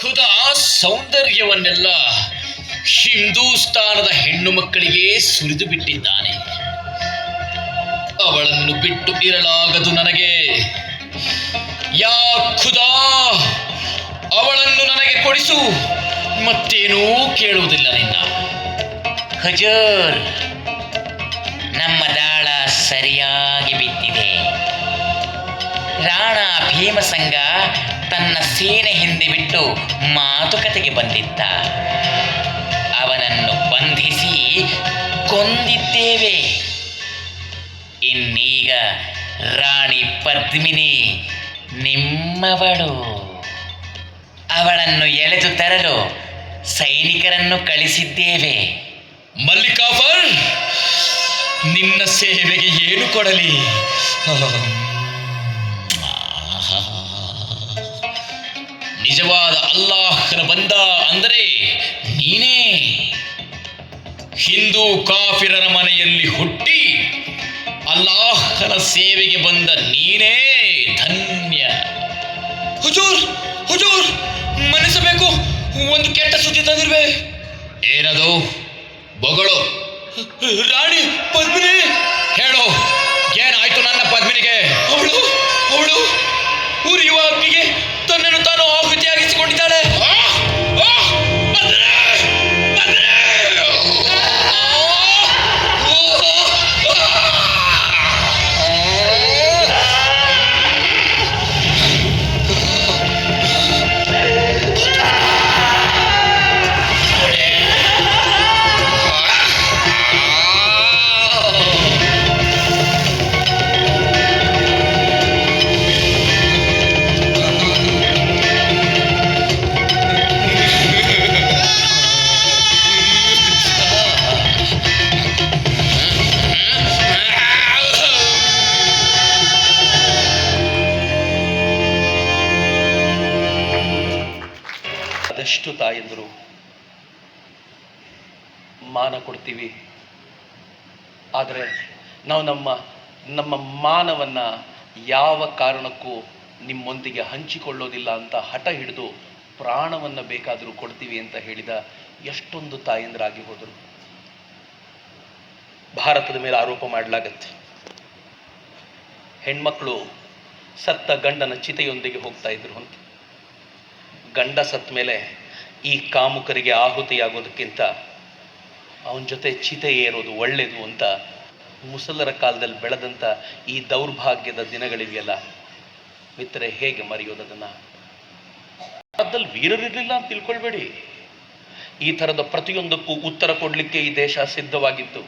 ಖುದಾ ಸೌಂದರ್ಯವನ್ನೆಲ್ಲ ಹಿಂದೂಸ್ತಾನದ ಹೆಣ್ಣು ಮಕ್ಕಳಿಗೆ ಸುರಿದು ಬಿಟ್ಟಿದ್ದಾನೆ. ಅವಳನ್ನು ಬಿಟ್ಟು ಇರಲಾಗದು ನನಗೆ. ಯಾ ಖುದಾ? ಅವಳನ್ನು ನನಗೆ ಕೊಡಿಸು. ಮತ್ತೇನೂ ಕೇಳುವುದಿಲ್ಲ ನಿನ್ನ. ಹುಜೂರ್, ನಮ್ಮ ದಾಳ ಸರಿಯಾಗಿ ಬಿದ್ದಿದೆ. ರಾಣಾ ಭೀಮಸಂಗ ತನ್ನ ಸೇನೆ ಹಿಂದೆ ಬಿಟ್ಟು ಮಾತುಕತೆಗೆ ಬಂದಿದ್ದ. ಅವನನ್ನು ಬಂಧಿಸಿ ಕೊಂದಿದ್ದೇವೆ. ಇನ್ನೀಗ ರಾಣಿ ಪದ್ಮಿನಿ ನಿಮ್ಮವಳು. ಅವಳನ್ನು ಎಳೆದು ತರಲು ಸೈನಿಕರನ್ನು ಕಳಿಸಿದ್ದೇವೆ. ಮಲ್ಲಿಕಾಫರ್ ನಿನ್ನ ಸೇವೆಗೆ ಏನು ಕೊಡಲಿ? ನಿಜವಾದ ಅಲ್ಲಾಹನ ಬಂದ ಅಂದರೆ ನೀನೇ. ಹಿಂದೂ ಕಾಫಿರರ ಮನೆಯಲ್ಲಿ ಹುಟ್ಟಿ ಅಲ್ಲಾಹನ ಸೇವೆಗೆ ಬಂದ ನೀನೇ ಧನ್ಯ. ಹುಜೂರ್ ಹುಜೂರ್, ಮನ್ನಿಸಬೇಕು. ಆಹುತಿಯಾಗಿಸಿಕೊಂಡಿದ್ದಾಳೆ ಆದಷ್ಟು ತಾಯಂದರು ಮಾನ ಕೊಡ್ತೀವಿ. ಆದರೆ ನಾವು ನಮ್ಮ ನಮ್ಮ ಮಾನವನ್ನು ಯಾವ ಕಾರಣಕ್ಕೂ ನಿಮ್ಮೊಂದಿಗೆ ಹಂಚಿಕೊಳ್ಳೋದಿಲ್ಲ ಅಂತ ಹಠ ಹಿಡಿದು ಪ್ರಾಣವನ್ನು ಬೇಕಾದರೂ ಕೊಡ್ತೀವಿ ಅಂತ ಹೇಳಿದ ಎಷ್ಟೊಂದು ತಾಯಂದ್ರಾಗಿ ಹೋದರು. ಭಾರತದ ಮೇಲೆ ಆರೋಪ ಮಾಡಲಾಗತ್ತೆ. ಹೆಣ್ಮಕ್ಳು ಸತ್ತ ಗಂಡನ ಚಿತೆಯೊಂದಿಗೆ ಹೋಗ್ತಾ ಇದ್ರು ಅಂತ. ಗಂಡ ಸತ್ತ ಮೇಲೆ ಈ ಕಾಮುಕರಿಗೆ ಆಹುತಿಯಾಗೋದಕ್ಕಿಂತ ಅವನ ಜೊತೆ ಚಿತೆ ಏರೋದು ಒಳ್ಳೆಯದು ಅಂತ ಮುಸಲರ ಕಾಲದಲ್ಲಿ ಬೆಳೆದಂಥ ಈ ದೌರ್ಭಾಗ್ಯದ ದಿನಗಳಿವೆಯಲ್ಲ. ಮಿತ್ರರೆ, ಹೇಗೆ ಮರೆಯೋದನ್ನು ಅದ್ರಲ್ಲಿ ವೀರರಿರಲಿಲ್ಲ ಅಂತ ತಿಳ್ಕೊಳ್ಬೇಡಿ. ಈ ಥರದ ಪ್ರತಿಯೊಂದಕ್ಕೂ ಉತ್ತರ ಕೊಡಲಿಕ್ಕೆ ಈ ದೇಶ ಸಿದ್ಧವಾಗಿತ್ತು.